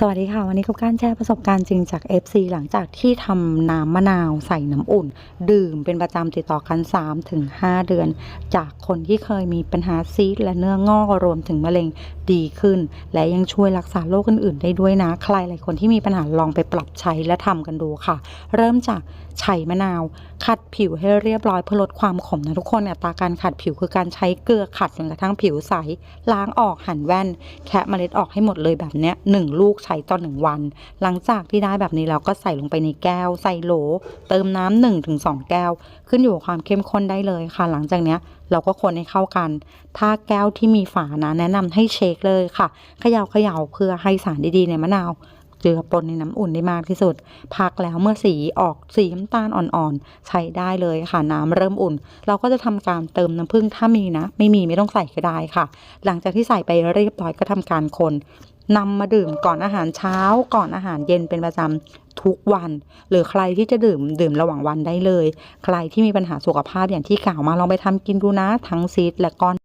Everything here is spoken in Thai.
สวัสดีค่ะ วันนี้กุ๊กการแชร์ประสบการณ์จริงจาก FC หลังจากที่ทำน้ำมะนาวใส่น้ำอุ่น ดื่มเป็นประจำติดต่อกัน 3-5 เดือน จากคนที่เคยมีปัญหาซีดและเนื้องอกรวมถึงมะเร็งดีขึ้น และยังช่วยรักษาโรคอื่นๆ ได้ด้วยนะ ใครหลายคนที่มีปัญหาลองไปปรับใช้และทำกันดูค่ะ เริ่มจากใช้มะนาว ขัดผิวให้เรียบร้อยเพื่อลดความขมนะทุกคนอัตราการขัดผิวคือการใช้เกลือขัดจนกระทั่งผิวใสล้างออกหั่นแว่น แคะเมล็ดออกให้หมดเลยแบบเนี้ยหนึ่งลูกใช้ต่อหนึ่งวัน หลังจากที่ได้แบบนี้เราก็ใส่ลงไปในแก้ว ใส่โหล เติมน้ำหนึ่งถึงสองแก้ว ขึ้นอยู่กับความเข้มข้นได้เลยค่ะ หลังจากเนี้ยเราก็คนให้เข้ากัน ถ้าแก้วที่มีฝานะแนะนำให้เช็คเลยค่ะเขย่าเขย่าเพื่อให้สารดีๆในมะนาวเจือปนในน้ำอุ่นได้มากที่สุด พักแล้วเมื่อสีออกสีน้ำตาลอ่อนๆ ใช้ได้เลยค่ะน้ำเริ่มอุ่น เราก็จะทำการเติมน้ำผึ้งถ้ามีนะ ไม่มีไม่ต้องใส่ก็ได้ค่ะ หลังจากที่ใส่ไปเรียบร้อยก็ทำการคน นำมาดื่มก่อนอาหารเช้าก่อนอาหารเย็นเป็นประจำทุกวัน หรือใครที่จะดื่มดื่มระหว่างวันได้เลย ใครที่มีปัญหาสุขภาพอย่างที่กล่าวมาลองไปทำกินดูนะทั้งซีดและก้อน